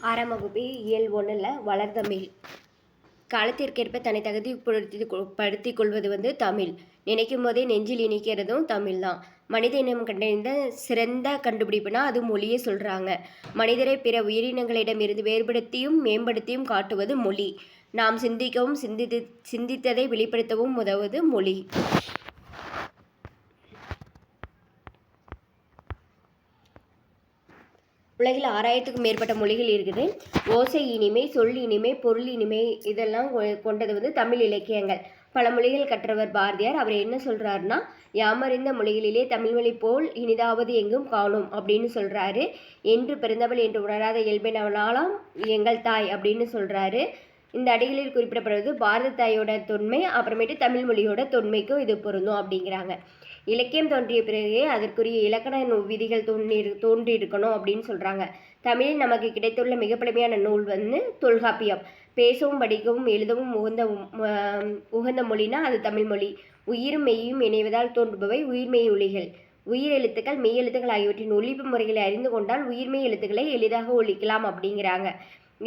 ஆறாம் வகுப்பு இயல் ஒன்றில் வளர்தமிழ். காலத்திற்கேற்ப தன்னை தகுதிப்படுத்தி படுத்தி கொள்வது வந்து தமிழ். நினைக்கும் போதே நெஞ்சில் இனிக்கிறதும் தமிழ் தான் மனித இனம் கண்டறிந்த சிறந்த கண்டுபிடிப்புனா அது மொழியே சொல்கிறாங்க மனிதரை பிற உயிரினங்களிடமிருந்து வேறுபடுத்தியும் மேம்படுத்தியும் காட்டுவது மொழி. நாம் சிந்திக்கவும் சிந்தித்து சிந்தித்ததை வெளிப்படுத்தவும் உதவுவது மொழி. உலகில் ஆறாயிரத்துக்கும் மேற்பட்ட மொழிகள் இருக்குது. ஓசை இனிமை சொல் இனிமை பொருள் இனிமை இதெல்லாம் கொ- கொண்டது வந்து தமிழ் இலக்கியங்கள். பல மொழிகள் கற்றவர் பாரதியார். அவர் என்ன சொல்கிறாருன்னா யாமறிந்த மொழிகளிலே தமிழ்மொழி போல் இனிதாவது எங்கும் காணும் அப்படின்னு சொல்கிறாரு என்று பிறந்தவள் என்று உணராத இயல்பினவளாலாம் எங்கள் தாய் அப்படின்னு சொல்கிறாரு இந்த அடிகளில் குறிப்பிடப்படுவது பாரத தாயோட தொன்மை அப்புறமேட்டு தமிழ் மொழியோட தொன்மைக்கும் இது பொருந்தும் அப்படிங்கிறாங்க. இலக்கியம் தோன்றிய பிறகே அதற்குரிய இலக்கண விதிகள் தோன்றி தோன்றி இருக்கணும் அப்படின்னு சொல்றாங்க. தமிழில் நமக்கு கிடைத்துள்ள மிக பழமையான நூல் வந்து தொல்காப்பியம். பேசவும் படிக்கவும் எழுதவும் உகந்த உகந்த மொழினா அது தமிழ் மொழி. உயிரும் மெய்யும் இணைவதால் தோன்றுபவை உயிர்மெய் ஒலிகள். உயிர் எழுத்துக்கள் மெய் எழுத்துக்கள் ஆகியவற்றின் ஒழிப்பு முறைகளை அறிந்து கொண்டால் உயிர்மெய் எழுத்துக்களை எளிதாக ஒழிக்கலாம் அப்படிங்கிறாங்க.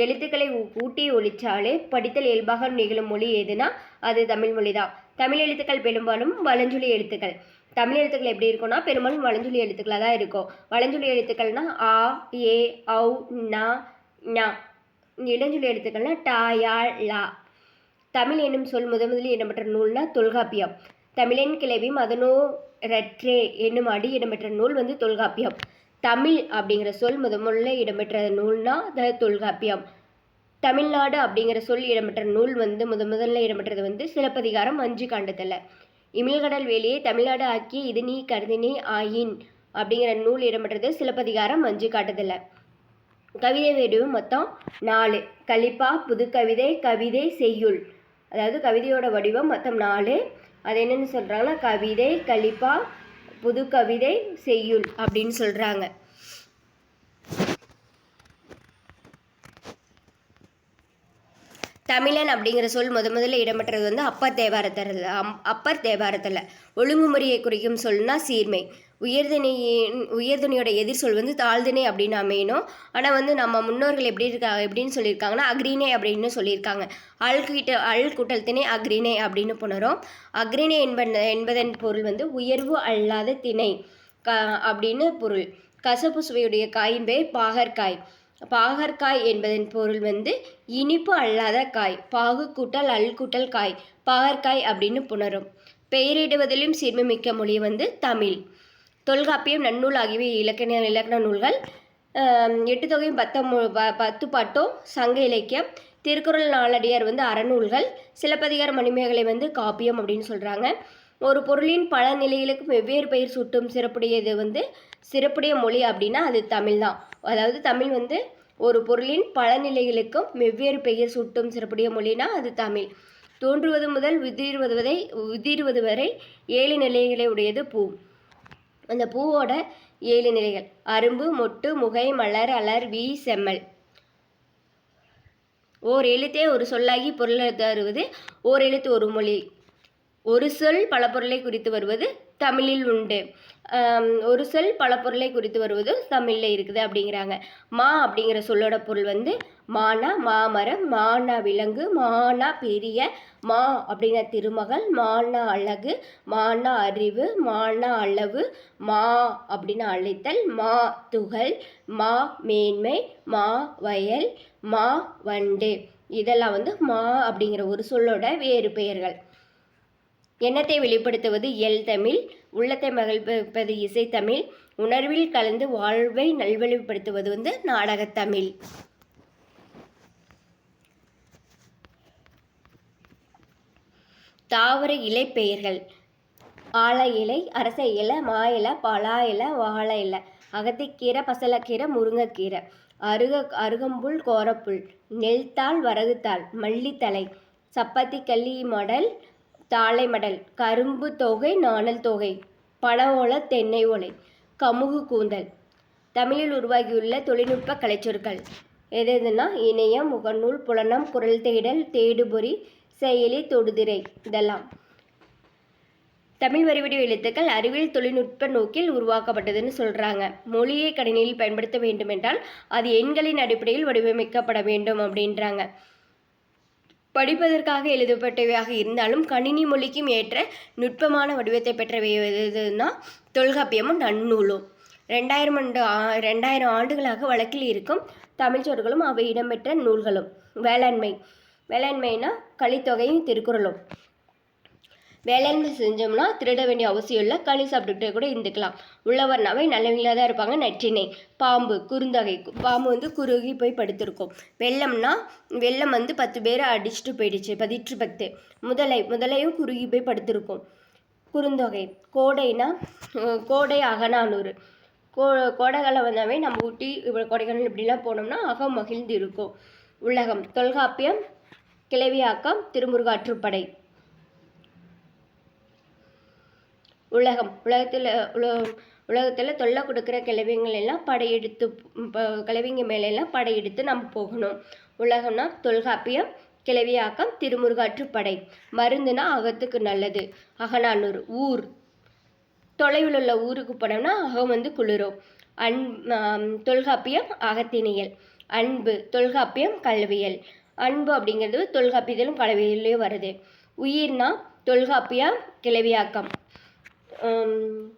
எழுத்துக்களை கூட்டி ஒழிச்சாலே படித்தல் இயல்பாக நிகழும் மொழி எதுனா அது தமிழ் மொழி தான் தமிழ் எழுத்துக்கள் பெரும்பாலும் வலஞ்சொலி எழுத்துக்கள். தமிழ் எழுத்துக்கள் எப்படி இருக்கும்னா பெரும்பாலும் வளஞ்சொலி எழுத்துக்களாக தான் இருக்கும். வலஞ்சொலி எழுத்துக்கள்னா ஆ ஏ ஔ நா ஞா. இடஞ்சொலி எழுத்துக்கள்னா டா யா லா தமிழ் என்னும் சொல் முத முதலில் இடம்பெற்ற நூல்னா தொல்காப்பியம். தமிழன் கிளவி மதனோ ரற்றே என்னும் அடி இடம்பெற்ற நூல் வந்து தொல்காப்பியம். தமிழ் அப்படிங்கிற சொல் முத முதல்ல இடம்பெற்ற நூல்னா த தொல்காப்பியம். தமிழ்நாடு அப்படிங்கிற சொல் இடம்பெற்ற நூல் வந்து முத முதல்ல இடம்பெற்றது வந்து சிலப்பதிகாரம் அஞ்சு காண்டத்தில். இமிழ்கடல் வேலியை தமிழ்நாடு ஆக்கிய இது நீ கருதினே ஆயின் அப்படிங்கிற நூல் இடம்பெற்றது சிலப்பதிகாரம் அஞ்சு காட்டுதல்ல. கவிதை வடிவம் மொத்தம் நாலு. கலிப்பா புதுக்கவிதை கவிதை செய்யுள். அதாவது கவிதையோட வடிவம் மொத்தம் நாலு. அது என்னென்னு சொல்கிறாங்கன்னா கவிதை கலிப்பா புதுக்கவிதை செய்யுள் அப்படின்னு சொல்கிறாங்க தமிழன் அப்படிங்கிற சொல் முத முதல்ல இடம்பெற்றது வந்து அப்பர் தேவாரத்தில் அம்- அப்பர் தேவாரத்தில் ஒழுங்குமுறையை குறிக்கும் சொல்னா சீர்மை. உயர்தினையின் உயர்தினையோட எதிர் சொல் வந்து தாழ்தினை அப்படின்னு அமையணும். ஆனால் வந்து நம்ம முன்னோர்கள் எப்படி இருக்கா எப்படின்னு சொல்லியிருக்காங்கன்னா அக்ரிணை அப்படின்னு சொல்லியிருக்காங்க. அல் கிட்ட அல் கூட்டல் திணை அக்ரிணை அப்படின்னு புணரும். அக்ரிணை என்பன என்பதன் பொருள் வந்து உயர்வு அல்லாத திணை க அப்படின்னு பொருள். கசப்பு சுவையுடைய காயின் பேர் பாகற்காய். பாகற்காய் என்பதன் பொருள் வந்து இனிப்பு அல்லாத காய் பாகு கூட்டல் அல் கூட்டல் காய் பாகற்காய் அப்படின்னு புணரும். பெயரிடுவதிலும் சிறுமிமிக்க மொழி வந்து தமிழ். தொல்காப்பியம் நன்னூல் ஆகியவை இலக்கண இலக்கண நூல்கள். எட்டு தொகையும் பத்தொம்பு பத்து பாட்டும் சங்க இலக்கியம். திருக்குறள் நாளடியார் வந்து அறநூல்கள். சிலப்பதிகார மணிமேகலை வந்து காப்பியம் அப்படின்னு சொல்கிறாங்க ஒரு பொருளின் பல நிலைகளுக்கும் வெவ்வேறு பெயர் சூட்டும் சிறப்புடையது வந்து சிறப்புடைய மொழி அப்படின்னா அது தமிழ் தான் அதாவது தமிழ் வந்து ஒரு பொருளின் பல நிலைகளுக்கும் வெவ்வேறு பெயர் சூட்டும் சிறப்புடைய மொழினா அது தமிழ். தோன்றுவது முதல் உதிர்வது வரை உதிர்வது வரை ஏழு நிலைகளை உடையது பூ. அந்த பூவோட ஏழு நிலைகள். அரும்பு மொட்டு முகை மலர் அலர் வி செம்மல். ஓர் எழுத்தே ஒரு சொல்லாகி பொருளை தருவது ஓர் எழுத்து ஒரு மொழி. ஒரு சொல் பல பொருளை குறித்து வருவது தமிழில் உண்டு. ஒரு சொல் பல பொருளை குறித்து வருவது தமிழில் இருக்குது அப்படிங்கிறாங்க. மா அப்படிங்கிற சொல்லோட பொருள் வந்து மானா மாமரம் மானா விலங்கு மானா பெரிய மா அப்படிங்கிற திருமகள் மானா அழகு மானா அறிவு மானா அளவு மா அப்படின்னு அழைத்தல் மா துகள் மா மேன்மை மா வயல் மா வண்டு. இதெல்லாம் வந்து மா அப்படிங்கிற ஒரு சொல்லோட வேறு பெயர்கள். எண்ணத்தை வெளிப்படுத்துவது எல் தமிழ் உள்ளத்தை மகிழ்விப்பது இசைத்தமிழ் உணர்வில் கலந்து வாழ்வை நல்வழிப்படுத்துவது வந்து நாடகத்தமிழ் தாவர இலை பெயர்கள். ஆல இலை அரச இலை மா இலை பலா இலை வாழை இலை. அகத்திக்கீரை பசலக்கீரை முருங்கைக்கீரை. அருக அருகம்புல் கோரப்புல். நெல்தாள் வரகுத்தாள் மல்லித்தலை. சப்பாத்தி கள்ளி மடல். தாழை மடல் கரும்பு தொகை நாணல் தொகை பழ ஓலை தென்னை ஓலை கமுகு கூந்தல். தமிழில் உருவாகியுள்ள தொழில்நுட்ப கலைச்சொற்கள். எது எதுனா இணையம் முகநூல் புலனம் குரல் தேடல் தேடுபொறி செயலி தொடுதிரை இதெல்லாம். தமிழ் வரிவடிவ எழுத்துக்கள் அறிவியல் தொழில்நுட்ப நோக்கில் உருவாக்கப்பட்டதுன்னு சொல்கிறாங்க மொழியை கணினியில் பயன்படுத்த வேண்டுமென்றால் அது எண்களின் அடிப்படையில் வடிவமைக்கப்பட வேண்டும் அப்படின்றாங்க. படிப்பதற்காக எழுதப்பட்டவையாக இருந்தாலும் கணினி மொழிக்கும் ஏற்ற நுட்பமான வடிவத்தை பெற்றவை எதுனா தொல்காப்பியமும் நன்னூலும். ரெண்டாயிரம் ஆண்டு ரெண்டாயிரம் ஆண்டுகளாக வழக்கில் இருக்கும் தமிழ் சொற்களும் அவை இடம்பெற்ற நூல்களும். வேளாண்மை. வேளாண்மைனா கலித்தொகையும் திருக்குறளும். வேளாண்மை செஞ்சோம்னா திருட வேண்டிய அவசியம் இல்லை. களி சாப்பிட்டுக்கிட்டே கூட இருந்துக்கலாம். உள்ளவர்னாவே நல்லவங்களாக தான் இருப்பாங்க. நற்றினை பாம்பு குறுந்தகை கு- பாம்பு வந்து குறுகி போய் படுத்திருக்கும். வெள்ளம்னா வெள்ளம் வந்து பத்து பேரை அடிச்சுட்டு போயிடுச்சு. பதிற்று பத்து. முதலை முதலையும் குறுகி போய் படுத்திருக்கும். குறுந்தொகை கோடைனா கோடை அகநானூறு. கோ கோடைக்காலம் வந்தாவே நம்ம ஊட்டி இப்போ கொடைக்கானல் இப்படிலாம் போனோம்னா அகம் மகிழ்ந்து இருக்கும் உலகம் தொல்காப்பியம் கிளவியாக்கம் திருமுருகாற்றுப்படை. உலகம். உலகத்தில் உல உலகத்தில் தொல்லை கொடுக்குற கிழவிங்கள் எல்லாம் படையெடுத்து ப- கிழவிங்க மேலெல்லாம் படையெடுத்து நம்ம போகணும். உலகம்னா தொல்காப்பியம் கிளவியாக்கம் திருமுருகாற்றுப்படை மருந்துனா அகத்துக்கு நல்லது. அகநானூர் ஊர். தொலைவில் உள்ள ஊருக்கு போனோம்னா அகம் வந்து குளிரும். அன் தொல்காப்பியம் அகத்தினியல் அன்பு தொல்காப்பியம் கல்வியல். அன்பு அப்படிங்கிறது தொல்காப்பியத்திலும் கல்வியிலையும் வருது. உயிர்னா தொல்காப்பியம் கிளவியாக்கம் Um,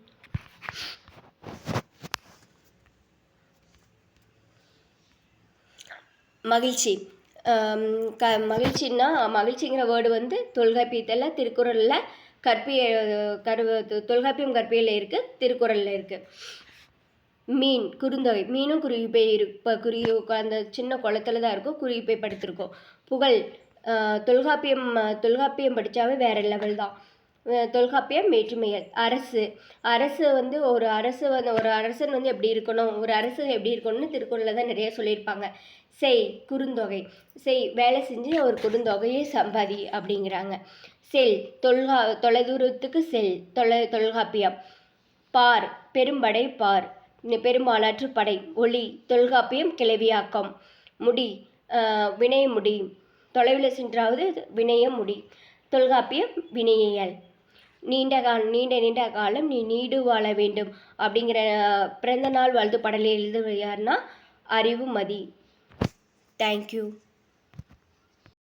மகிழ்ச்சி. Um, க மகிழ்ச்சின்னா மகிழ்ச்சிங்கிற வேர்டு வந்து தொல்காப்பியத்தில் திருக்குறளில் கற்பிய கரு தொல்காப்பியம் கற்பியில் இருக்குது திருக்குறளில் இருக்குது மீன் குறுந்தொகை மீனும் குருவி போய் இருப்ப குருவி அந்த சின்ன குளத்துல தான் இருக்கும் குருவி போய் புகழ் uh, தொல்காப்பியம் தொல்காப்பியம் படித்தாவே வேறு லெவல் தான். தொல்காப்பியம் வேற்றுமையல் அரசு. அரசு வந்து ஒரு அரசு வந்து ஒரு அரசன் வந்து எப்படி இருக்கணும் ஒரு அரசு எப்படி இருக்கணும்னு திருக்குறளில் தான் நிறைய சொல்லியிருப்பாங்க. செய் குறுந்தொகை. செய் வேலை செஞ்சு ஒரு குறுந்தொகையை சம்பாதி அப்படிங்கிறாங்க. செல் தொல்கா தொலைதூரத்துக்கு செல் தொலை தொல்காப்பியம். பார் பெரும்படை பார். பெருமாளாற்று படை. ஒளி தொல்காப்பியம் கிளவியாக்கம். முடி ஆஹ் வினை முடி தொலைவில் சென்றாவது வினைய முடி தொல்காப்பியம் வினையியல். நீண்ட கால நீண்ட நீண்ட காலம் நீ நீடு வாழ வேண்டும். அப்படிங்கிற பிறந்த நாள் வாழ்த்து பாடலை எழுதுவது யாருன்னா அறிவுமதி. தேங்க்யூ